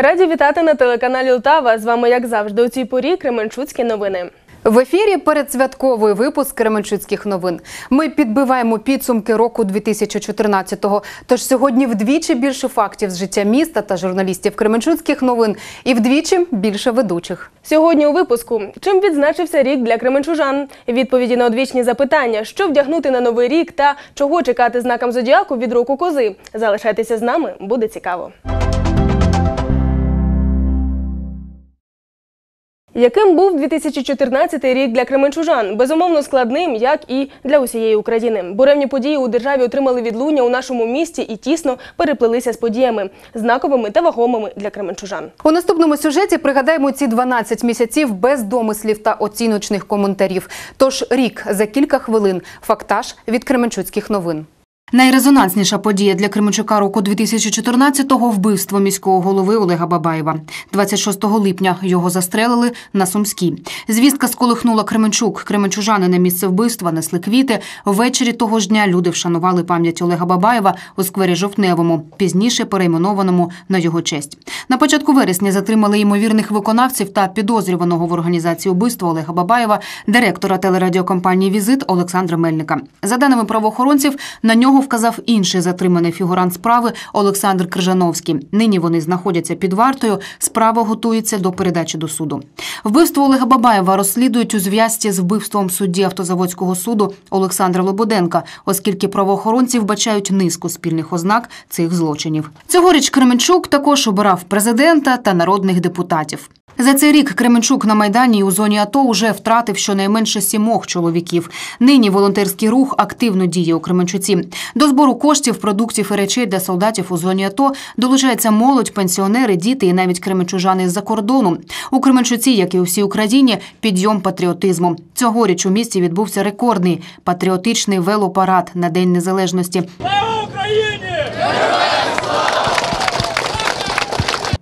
Раді вітати на телеканалі Лтава. З вами, як завжди, у цій порі Кременчуцькі новини. В ефірі передсвятковий випуск Кременчуцьких новин. Ми підбиваємо підсумки року 2014-го. Тож сьогодні вдвічі більше фактів з життя міста та журналістів Кременчуцьких новин, і вдвічі більше ведучих. Сьогодні у випуску чим відзначився рік для кременчужан? Відповіді на одвічні запитання, що вдягнути на новий рік та чого чекати знакам зодіаку від року кози. Залишайтеся з нами, буде цікаво. Яким був 2014 рік для кременчужан? Безумовно складним, як і для усієї України. Буремні події у державі отримали відлуння у нашому місті і тісно переплелися з подіями, знаковими та вагомими для кременчужан. У наступному сюжеті пригадаємо ці 12 місяців без домислів та оціночних коментарів. Тож рік за кілька хвилин. Фактаж від Кременчуцьких новин. Найрезонансніша подія для Кременчука року 2014-го – вбивство міського голови Олега Бабаєва. 26 липня його застрелили на Сумській. Звістка сколихнула Кременчук. Кременчужани на місце вбивства несли квіти. Ввечері того ж дня люди вшанували пам'ять Олега Бабаєва у сквері Жовтневому, пізніше перейменованому на його честь. На початку вересня затримали ймовірних виконавців та підозрюваного в організації вбивства Олега Бабаєва, директора телерадіокомпанії Візит Олександра Мельника. За даними правоохоронців, на нього вказав інший затриманий фігурант справи Олександр Крижановський. Нині вони знаходяться під вартою. Справа готується до передачі до суду. Вбивство Олега Бабаєва розслідують у зв'язці з вбивством судді автозаводського суду Олександра Лободенка, оскільки правоохоронці вбачають низку спільних ознак цих злочинів. Цьогоріч Кременчук також обирав президента та народних депутатів. За цей рік Кременчук на Майдані і у зоні АТО уже втратив щонайменше сімох чоловіків. Нині волонтерський рух активно діє у Кременчуці. До збору коштів, продуктів і речей для солдатів у зоні АТО долучаються молодь, пенсіонери, діти і навіть кременчужани з-за кордону. У Кременчуці, як і у всій Україні, підйом патріотизму. Цьогоріч у місті відбувся рекордний патріотичний велопарад на День Незалежності. Україні!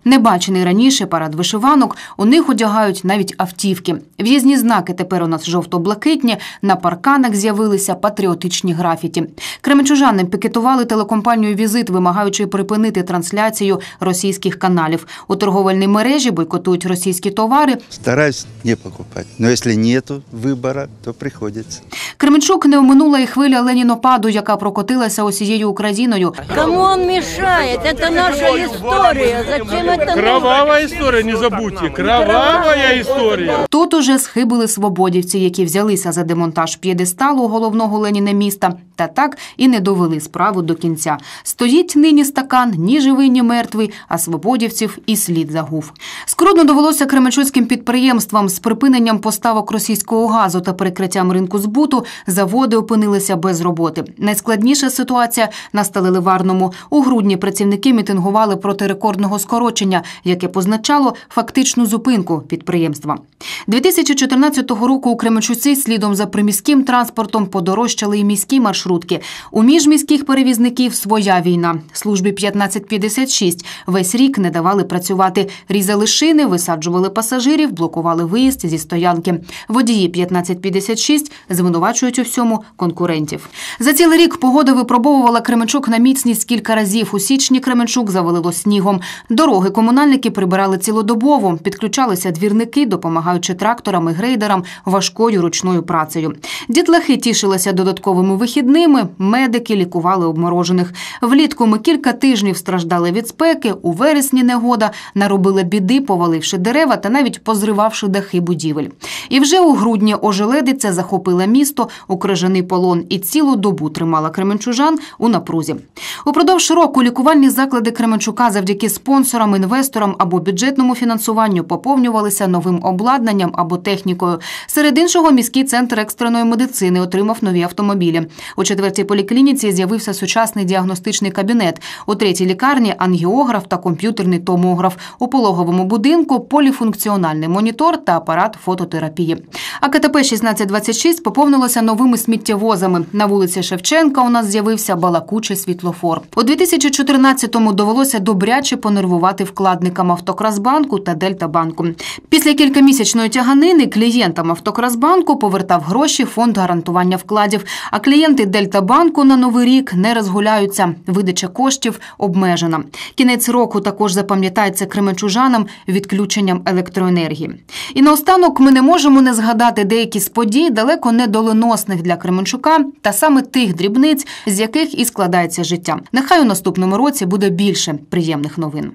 Небачений раніше парад вишиванок, у них одягають навіть автівки. В'їзні знаки тепер у нас жовто-блакитні, на парканах з'явилися патріотичні графіті. Кременчужани пікетували телекомпанію «Візит», вимагаючи припинити трансляцію російських каналів. У торговельній мережі бойкотують російські товари. Стараюсь не покупать. Но если нету выбора, то приходится. Кременчук не оминула і хвиля ленінопаду, яка прокотилася усією Україною. Кому он мешает? Это наша история. Зачем это Кровавая історія, не забудьте. Кровавая історія. Тут уже схибили свободівці, які взялися за демонтаж п'єдесталу головного Леніна міста, та так і не довели справу до кінця. Стоїть нині стакан, ні живий, ні мертвий, а свободівців і слід загув. Скрудно довелося кременчуцьким підприємствам з припиненням поставок російського газу та перекриттям ринку збуту. Заводи опинилися без роботи. Найскладніша ситуація на Сталеливарному. У грудні працівники мітингували проти рекордного скорочення, яке позначало фактичну зупинку підприємства. 2014 року у Кременчуці слідом за приміським транспортом подорожчали і міські маршрутки. У міжміських перевізників своя війна. Службі 1556 весь рік не давали працювати. Різали шини, висаджували пасажирів, блокували виїзд зі стоянки. Водії 1556 звинувачують у всьому конкурентів. За цілий рік погода випробовувала Кременчук на міцність кілька разів. У січні Кременчук завалило снігом. Дороги комунальники прибирали цілодобово, підключалися двірники, допомагаючи тракторам і грейдерам важкою ручною працею. Дітлахи тішилися додатковими вихідними, медики лікували обморожених. Влітку ми кілька тижнів страждали від спеки, у вересні негода, наробили біди, поваливши дерева та навіть позривавши дахи будівель. І вже у грудні ожеледиця захопила місто у крижаний полон і цілу добу тримала кременчужан у напрузі. Упродовж року лікувальні заклади Кременчука завдяки спонсорам, інвесторам або бюджетному фінансуванню поповнювалися новим обладнанням або технікою. Серед іншого, міський центр екстреної медицини отримав нові автомобілі. У четвертій поліклініці з'явився сучасний діагностичний кабінет. У третій лікарні ангіограф та комп'ютерний томограф. У пологовому будинку поліфункціональний монітор та апарат фототерапії. А КТП 1626 поповнилося новими сміттєвозами. На вулиці Шевченка у нас з'явився балакучий світлофор. У 2014-му довелося добряче понервувати вкладникам Автокрасбанку та Дельтабанку. Після кількамісячної тяганини клієнтам Автокрасбанку повертав гроші фонд гарантування вкладів, а клієнти Дельтабанку на новий рік не розгуляються. Видача коштів обмежена. Кінець року також запам'ятається кременчужанам відключенням електроенергії. І наостанок ми не можемо не згадати деякі з подій далеко не доленосних для Кременчука та саме тих дрібниць, з яких і складається життя. Нехай у наступному році буде більше приємних новин.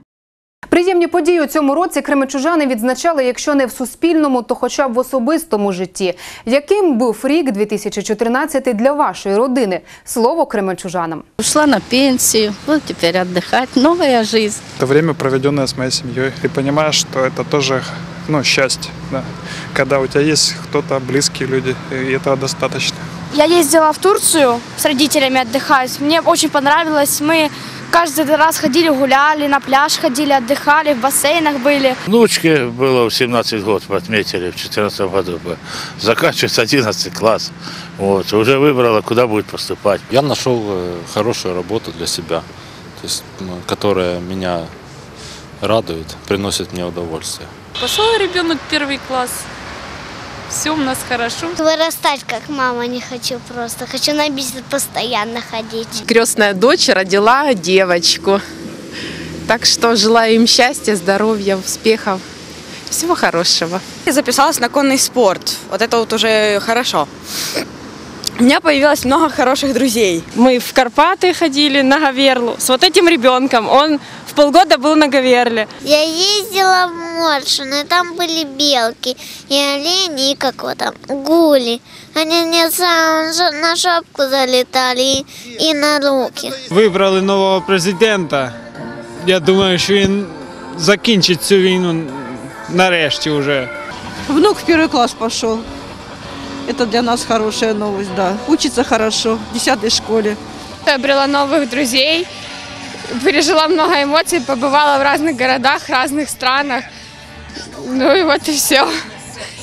Приємні події у цьому році кременчужани відзначали, якщо не в суспільному, то хоча б в особистому житті. Яким був рік 2014 для вашої родини? Слово кременчужанам. Ушла на пенсию, вот теперь отдыхать, новая жизнь. Это время, проведенное с моей семьей. Ты понимаешь, что это тоже ну, счастье, да? когда у тебя есть кто-то, близкие люди, и этого достаточно. Я ездила в Турцию с родителями отдыхать. Мне очень понравилось. Мы каждый раз ходили, гуляли, на пляж ходили, отдыхали, в бассейнах были. Внучке было в 17 год, мы отметили в 2014 году. Заканчивается 11 класс. Вот, уже выбрала, куда будет поступать. Я нашел э, хорошую работу для себя, то есть, ну, которая меня радует, приносит мне удовольствие. Пошел ребенок в первый класс. Все у нас хорошо. Вырастать как мама не хочу просто. Хочу на бизнес постоянно ходить. Крестная дочь родила девочку. Так что желаю им счастья, здоровья, успехов. Всего хорошего. Я записалась на конный спорт. Вот это вот уже хорошо. У меня появилось много хороших друзей. Мы в Карпаты ходили на Гаверлу с вот этим ребенком. Он в полгода был на Гаверле. Я ездила в Моршин, и там были белки, и олени, и как вот там, гули. Они мне сам на шапку залетали и, и на руки. Вибрали нового президента. Я думаю, що він закінчить цю війну нарешті вже. Внук в первый класс пошел. Это для нас хорошая новость, да. Учится хорошо, в 10 школе. Я обрела новых друзей, пережила много эмоций, побывала в разных городах, разных странах. Ну и вот и все.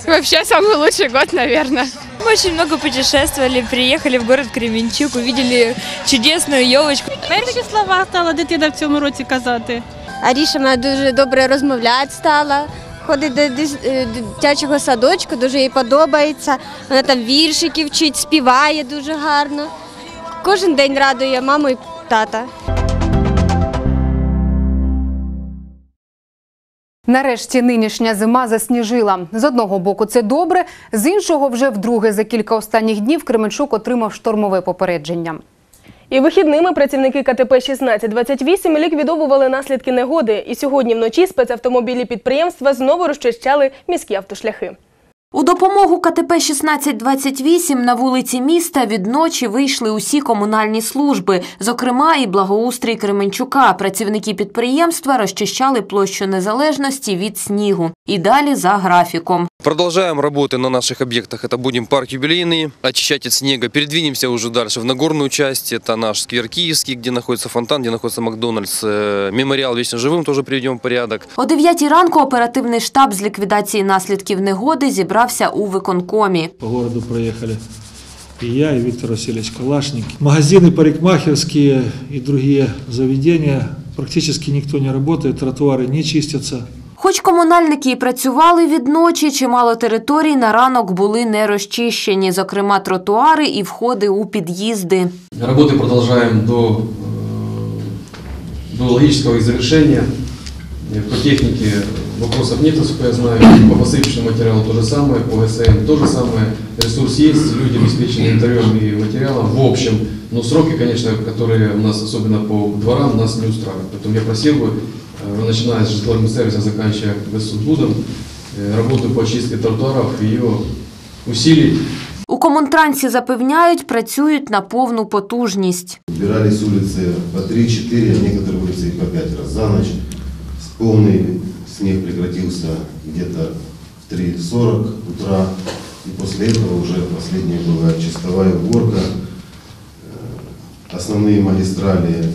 Вообще самый лучший год, наверное. Мы очень много путешествовали, приехали в город Кременчук, увидели чудесную елочку. Такі слова стала дитина в цьому році казати. Аріша мене дуже добре розмовляти стала. Ходить до дис- е, дитячого садочку, дуже їй подобається. Вона там віршики вчить, співає дуже гарно. Кожен день радує маму і тата. Нарешті нинішня зима засніжила. З одного боку це добре, з іншого вже вдруге за кілька останніх днів Кременчук отримав штормове попередження. І вихідними працівники КТП 1628 ліквідовували наслідки негоди. І сьогодні вночі спецавтомобілі підприємства знову розчищали міські автошляхи. У допомогу КТП 1628 на вулиці міста відночі вийшли усі комунальні служби, зокрема і благоустрій Кременчука. Працівники підприємства розчищали площу незалежності від снігу. І далі за графіком. Продолжаем работы на наших объектах. Это будем парк юбилейный, очищать от снега. Передвинемся уже дальше в Нагорную часть. Это наш сквер Киевский, где находится фонтан, где находится Макдональдс. Э, Мемориал Вечно живым тоже приведем в порядок. О 9 ранку оперативний штаб з ліквідації наслідків негоди зібрався у виконкомі. По городу проехали и я, и Виктор Васильевич Калашник. Магазины парикмахерские и другие заведения практически никто не работает, тротуары не чистятся. Хоч комунальники і працювали відночі, чимало територій на ранок були не розчищені, зокрема тротуари і входи у під'їзди. Работы продолжаем до, э, до логического их завершения. Э, По технике вопросов нет, насколько я знаю. По посыпочному материалу то же самое, по ГСМ то же самое. Ресурс есть, люди обеспечены инвентарем и материалом в общем. Но сроки, конечно, которые у нас, особенно по дворам, нас не устраивают. Поэтому я просил бы, э, начиная с житловым сервисом, заканчивая госудбудом, э, работу по очистке тротуаров, ее усилить. У комунтрансі запевняють, працюють на повну потужність. Убирали с улицы по 3-4, а некоторые улицы и по 5 раз за ночь. Полный снег прекратился где-то в 3.40 утра. И после этого уже последняя была чистовая уборка. Э, Основные магистрали,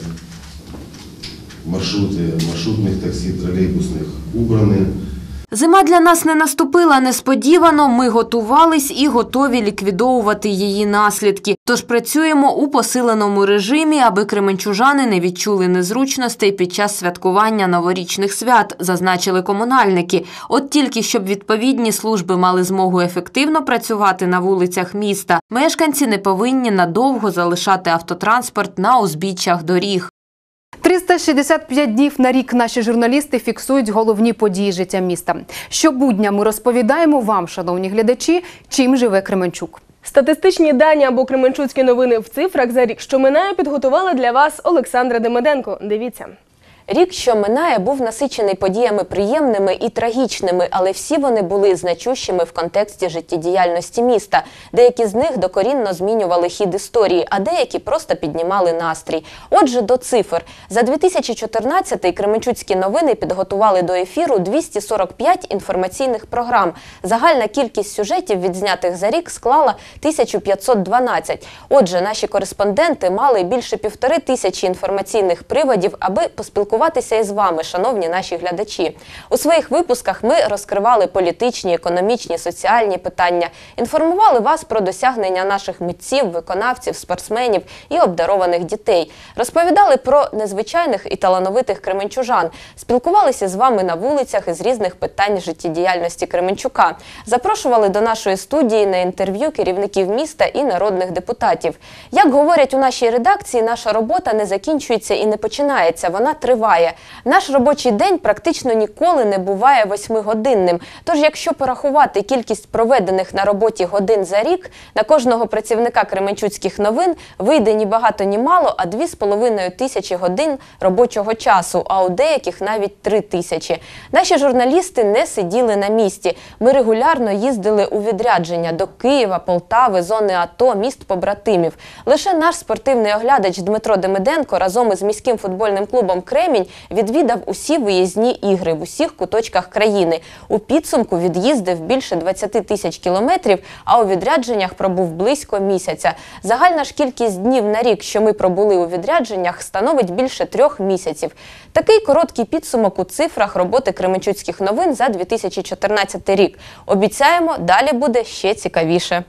маршруты маршрутных такси, троллейбусных убраны. Зима для нас не наступила несподівано. Ми готувались і готові ліквідовувати її наслідки. Тож працюємо у посиленому режимі, аби кременчужани не відчули незручностей під час святкування новорічних свят, зазначили комунальники. От тільки щоб відповідні служби мали змогу ефективно працювати на вулицях міста, мешканці не повинні надовго залишати автотранспорт на узбіччях доріг. 365 днів на рік наші журналісти фіксують головні події життя міста. Щобудня ми розповідаємо вам, шановні глядачі, чим живе Кременчук. Статистичні дані або кременчуцькі новини в цифрах за рік, що минає, підготувала для вас Олександра Демиденко. Дивіться. Рік, що минає, був насичений подіями приємними і трагічними, але всі вони були значущими в контексті життєдіяльності міста. Деякі з них докорінно змінювали хід історії, а деякі просто піднімали настрій. Отже, до цифр. За 2014-й Кременчуцькі новини підготували до ефіру 245 інформаційних програм. Загальна кількість сюжетів, відзнятих за рік, склала 1512. Отже, наші кореспонденти мали більше півтори тисячі інформаційних приводів, аби поспілкуватися із вами, шановні наші глядачі. У своїх випусках ми розкривали політичні, економічні, соціальні питання, інформували вас про досягнення наших митців, виконавців, спортсменів і обдарованих дітей, розповідали про незвичайних і талановитих кременчужан, спілкувалися з вами на вулицях із різних питань життєдіяльності Кременчука, запрошували до нашої студії на інтерв'ю керівників міста і народних депутатів. Як говорять у нашій редакції, наша робота не закінчується і не починається, вона триває. Наш робочий день практично ніколи не буває восьмигодинним. Тож, якщо порахувати кількість проведених на роботі годин за рік, на кожного працівника Кременчуцьких новин вийде ні багато, ні мало, а дві з половиною тисячі годин робочого часу, а у деяких навіть три тисячі. Наші журналісти не сиділи на місці. Ми регулярно їздили у відрядження до Києва, Полтави, зони АТО, міст побратимів. Лише наш спортивний оглядач Дмитро Демиденко разом із міським футбольним клубом Кремінь відвідав усі виїзні ігри в усіх куточках країни. У підсумку від'їздив більше 20 тисяч кілометрів, а у відрядженнях пробув близько місяця. Загальна ж кількість днів на рік, що ми пробули у відрядженнях, становить більше трьох місяців. Такий короткий підсумок у цифрах роботи Кременчуцьких новин за 2014 рік. Обіцяємо, далі буде ще цікавіше.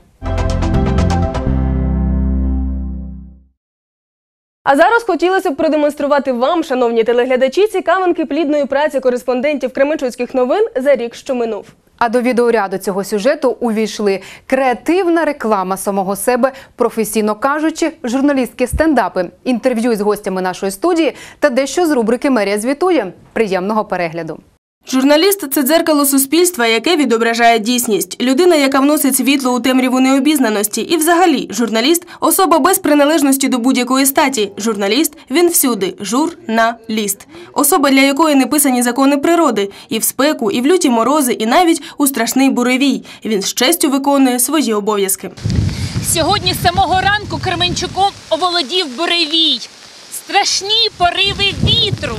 А зараз хотілося б продемонструвати вам, шановні телеглядачі, цікавинки плідної праці кореспондентів Кременчуцьких новин за рік, що минув. А до відеоряду цього сюжету увійшли креативна реклама самого себе, професійно кажучи, журналістські стендапи, інтерв'ю з гостями нашої студії та дещо з рубрики Мерія звітує. Приємного перегляду. Журналіст це дзеркало суспільства, яке відображає дійсність. Людина, яка вносить світло у темряву необізнаності. І взагалі, журналіст особа без приналежності до будь-якої статі. Журналіст він всюди. Журналіст. Особа, для якої не писані закони природи. І в спеку, і в люті морози, і навіть у страшний буревій. Він з честю виконує свої обов'язки. Сьогодні з самого ранку Кременчуком оволодів буревій. Страшні пориви вітру.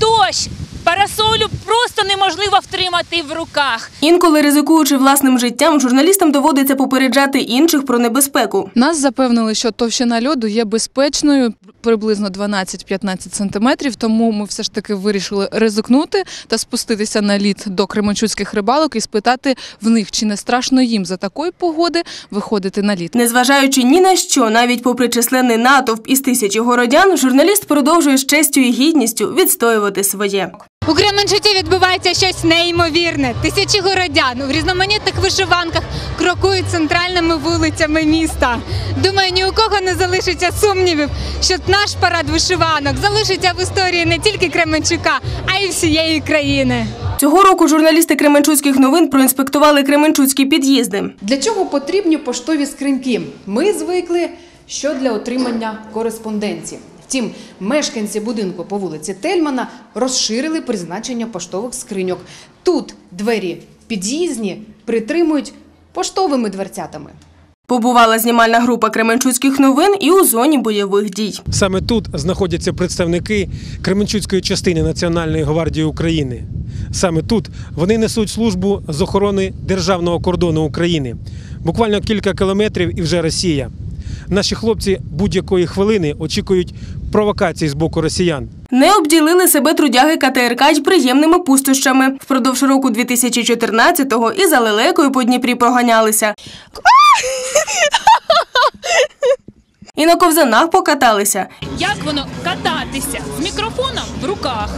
Дощ. Парасолю просто неможливо втримати в руках. Інколи ризикуючи власним життям, журналістам доводиться попереджати інших про небезпеку. Нас запевнили, що товщина льоду є безпечною приблизно 12-15 сантиметрів. Тому ми все ж таки вирішили ризикнути та спуститися на лід до кременчуцьких рибалок і спитати в них, чи не страшно їм за такої погоди виходити на лід. Незважаючи ні на що, навіть попри численний натовп із тисячі городян, журналіст продовжує з честю і гідністю відстоювати своє. У Кременчуці відбувається щось неймовірне. Тисячі городян у різноманітних вишиванках крокують центральними вулицями міста. Думаю, ні у кого не залишиться сумнівів, що наш парад вишиванок залишиться в історії не тільки Кременчука, а й всієї країни. Цього року журналісти Кременчуцьких новин проінспектували Кременчуцькі під'їзди. Для чого потрібні поштові скриньки? Ми звикли, що для отримання кореспонденції. Втім, мешканці будинку по вулиці Тельмана розширили призначення поштових скриньок. Тут двері під'їзні притримують поштовими дверцятами. Побувала знімальна група Кременчуцьких новин і у зоні бойових дій. Саме тут знаходяться представники Кременчуцької частини Національної гвардії України. Саме тут вони несуть службу з охорони державного кордону України. Буквально кілька кілометрів і вже Росія. Наші хлопці будь-якої хвилини очікують провокацій з боку росіян. Не обділили себе трудяги КТРК й приємними пустощами. Впродовж року 2014-го і за лелекою по Дніпрі проганялися. І на ковзанах покаталися. Як воно кататися з мікрофоном в руках?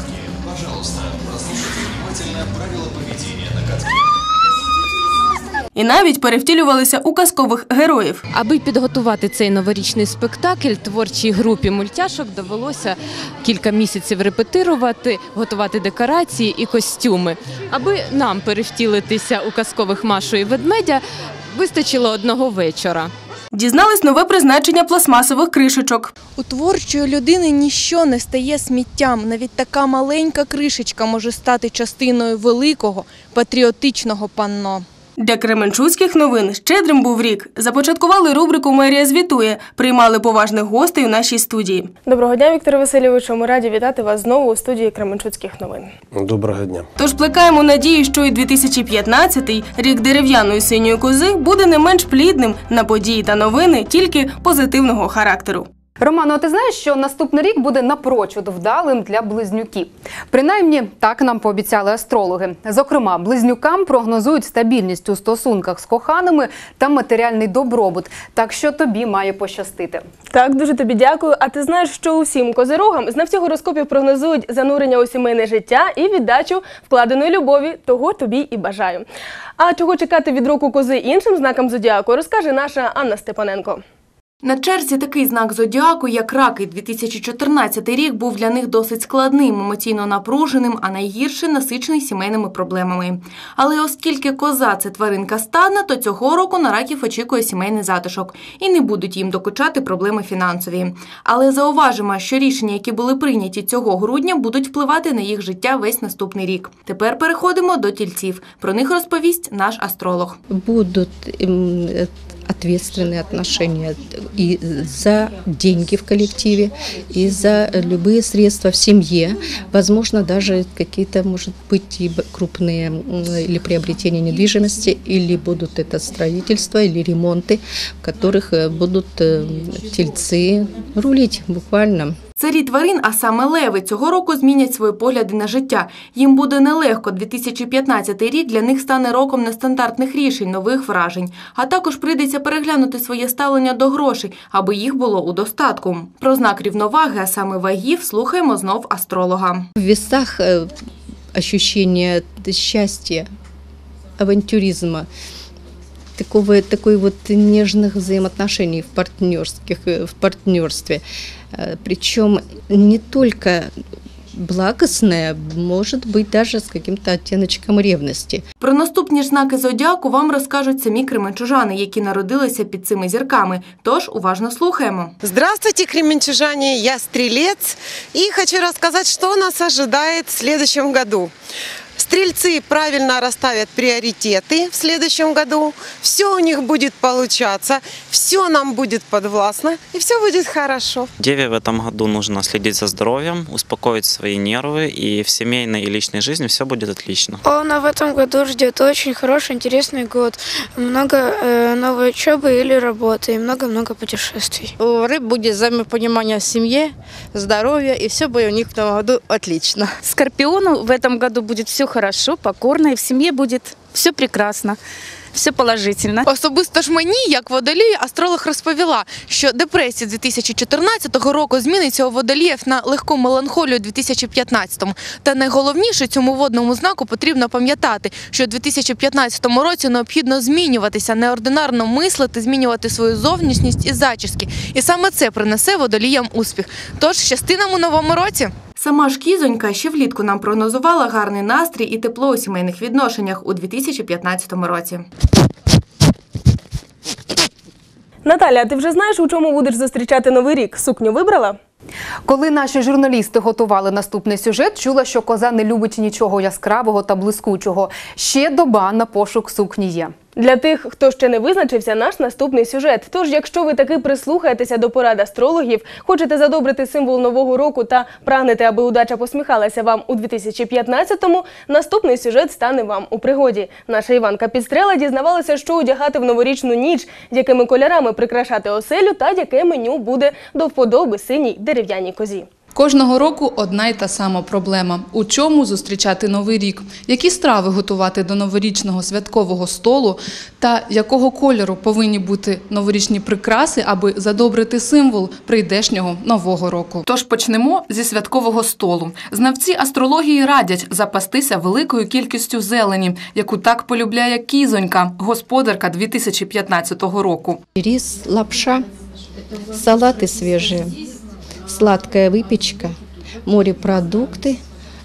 І навіть перевтілювалися у казкових героїв. Аби підготувати цей новорічний спектакль, творчій групі мультяшок довелося кілька місяців репетирувати, готувати декорації і костюми. Аби нам перевтілитися у казкових Машу і ведмедя, вистачило одного вечора. Дізнались нове призначення пластмасових кришечок. У творчої людини ніщо не стає сміттям. Навіть така маленька кришечка може стати частиною великого патріотичного панно. Для кременчуцьких новин щедрим був рік. Започаткували рубрику Мерія звітує. Приймали поважних гостей у нашій студії. Доброго дня, Віктор Васильович. Ми раді вітати вас знову у студії Кременчуцьких новин. Доброго дня. Тож плекаємо надію, що і 2015-й, рік дерев'яної синьої кози, буде не менш плідним на події та новини, тільки позитивного характеру. Романо, а ти знаєш, що наступний рік буде напрочуд вдалим для близнюків? Принаймні, так нам пообіцяли астрологи. Зокрема, близнюкам прогнозують стабільність у стосунках з коханими та матеріальний добробут. Так що тобі має пощастити. Так, дуже тобі дякую. А ти знаєш, що усім козирогам знавці гороскопів прогнозують занурення у сімейне життя і віддачу вкладеної любові. Того тобі і бажаю. А чого чекати від року кози іншим знакам зодіаку, розкаже наша Анна Степаненко. На черзі такий знак зодіаку, як раки, 2014 рік був для них досить складним, емоційно напруженим, а найгірше насичений сімейними проблемами. Але оскільки коза це тваринка стадна, то цього року на раків очікує сімейний затишок і не будуть їм докучати проблеми фінансові. Але зауважимо, що рішення, які були прийняті цього грудня, будуть впливати на їх життя весь наступний рік. Тепер переходимо до тільців. Про них розповість наш астролог. будут м, э, ответственные отношения и за деньги в коллективе, и за любые средства в семье. Возможно, даже какие-то, может быть, и б- крупные м, или приобретения недвижимости, или будут это строительство, или ремонты, в которых э, будут э, тельцы рулить буквально. Це рід тварин, а саме леви, цього року змінять свої погляди на життя. Їм буде нелегко. 2015 рік для них стане роком нестандартних рішень, нових вражень. А також прийдеться переглянути своє ставлення до грошей, аби їх було у достатку. Про знак рівноваги, а саме вагів, слухаємо знов астролога. В весах э, ощущение счастья, авантюризма, такого, такой вот нежных взаимоотношений в, партнерских, э, в партнерстве. Э, Причем не только благостное, может быть даже с каким-то оттеночком ревности. Про наступні ж знаки зодіаку вам розкажуть самі кременчужани, які народилися під цими зірками. Тож уважно слухаємо. Здравствуйте, кременчужане, я Стрелец и хочу рассказать, что нас ожидает в следующем году. Стрельцы правильно расставят приоритеты в следующем году, все у них будет получаться, все нам будет подвластно и все будет хорошо. Деве в этом году нужно следить за здоровьем, успокоить свои нервы, и в семейной и личной жизни все будет отлично. Она в этом году ждет очень хороший, интересный год. Много э, новой учебы или работы и много-много путешествий. У рыб будет взаимопонимание в семье, здоровье, и все будет у них в этом году отлично. Скорпиону в этом году будет все хорошо, покорно, и в семье будет все прекрасно, все положительно. Особисто ж мені, як водолію, астролог розповіла, що депресія 2014 року зміниться у водоліїв на легку меланхолію 2015. Та найголовніше цьому водному знаку потрібно пам'ятати, що у 2015 році необхідно змінюватися, неординарно мислити, змінювати свою зовнішність і зачіски. І саме це принесе водоліям успіх. Тож щасти нам у новому році! Сама ж кізонька ще влітку нам прогнозувала гарний настрій і тепло у сімейних відношеннях у 2015 році. Наталя, ти вже знаєш, у чому будеш зустрічати новий рік? Сукню вибрала? Коли наші журналісти готували наступний сюжет, чула, що коза не любить нічого яскравого та блискучого. Ще доба на пошук сукні є. Для тих, хто ще не визначився, наш наступний сюжет. Тож, якщо ви таки прислухаєтеся до порад астрологів, хочете задобрити символ нового року та прагнете, аби удача посміхалася вам у 2015-му, наступний сюжет стане вам у пригоді. Наша Іванка Підстрела дізнавалася, що одягати в новорічну ніч, якими кольорами прикрашати оселю та яке меню буде до вподоби синій дерев'яній козі. Кожного року одна й та сама проблема: у чому зустрічати новий рік, які страви готувати до новорічного святкового столу, та якого кольору повинні бути новорічні прикраси, аби задобрити символ прийдешнього нового року. Тож почнемо зі святкового столу. Знавці астрології радять запастися великою кількістю зелені, яку так полюбляє кізонька, господарка 2015 року. Рис, лапша, салаты свежие, сладкая выпечка, морепродукты,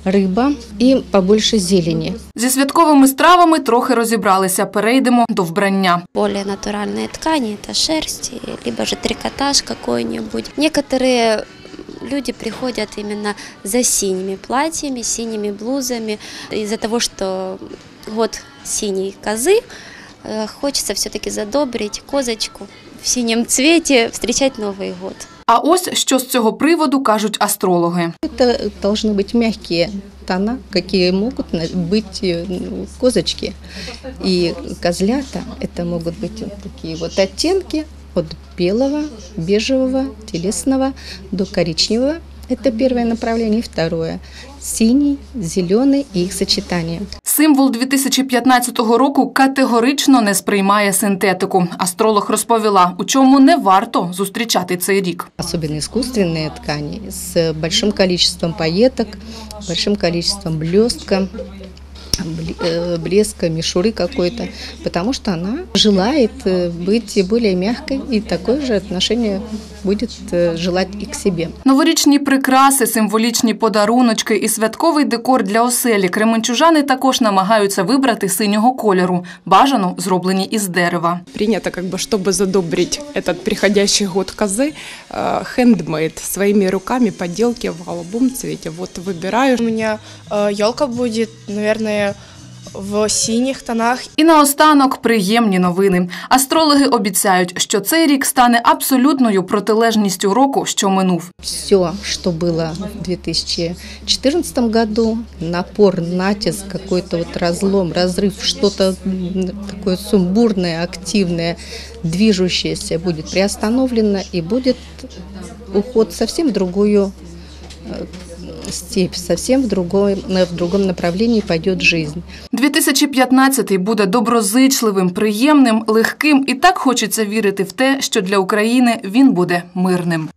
рыба и побольше зелени. Зі святковими стравами трохи розібралися. Перейдемо до вбрання. более натуральные ткани, это шерсть, и- либо же трикотаж какой-нибудь. Некоторые люди приходят именно за синими платьями, синими блузами. Из-за того, что год синей козы, э, хочется все-таки задобрить козочку в синем цвете, встречать Новый год. А ось що з цього приводу кажуть астрологи. Это должны быть мягкие тона, какие могут на- быть э, ну, козочки. И козлята, это могут быть вот такие вот оттенки от белого, бежевого, телесного до коричневого. Это первое направление. И второе – синий, зеленый и их сочетание. Символ 2015 року категорично не сприймає синтетику. Астролог розповіла, у чому не варто зустрічати цей рік. Особливо искусственные ткані з большим кількістю паєток, большим кількістю блестка, бл- э, блеска, мишуры какой-то, потому что она желает э, быть более мягкой, и такое же отношение будет э, желать и к себе. Новорічні прикраси, символічні подаруночки і святковий декор для оселі кременчужани також намагаються вибрати синього кольору, бажано зроблені із дерева. принято, как бы, чтобы задобрить этот приходящий год козы, хендмейд своими руками поделки в голубом цвете. Вот выбираю. У меня елка будет, наверное, в синих тонах. І наостанок приємні новини. Астрологи обіцяють, що цей рік стане абсолютною протилежністю року, що минув. Все, что было в 2014 году, напор, натиск, какой-то вот разлом, разрыв, что-то м, такое сумбурное, активное, движущееся будет приостановлено и будет уход совсем в другую э, степь, совсем в, другом, в другом направлении пойдет жизнь. 2015 буде доброзичливим, приємним, легким, і так хочеться вірити в те, що для України він буде мирним.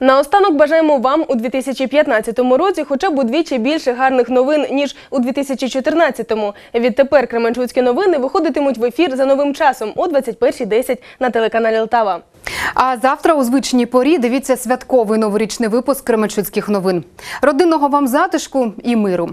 Наостанок бажаємо вам у 2015 році хоча б удвічі більше гарних новин, ніж у 2014-му. Відтепер Кременчуцькі новини виходитимуть в ефір за новим часом о 21.10 на телеканалі Лтава. А завтра у звичній порі дивіться святковий новорічний випуск Кременчуцьких новин. Родинного вам затишку і миру.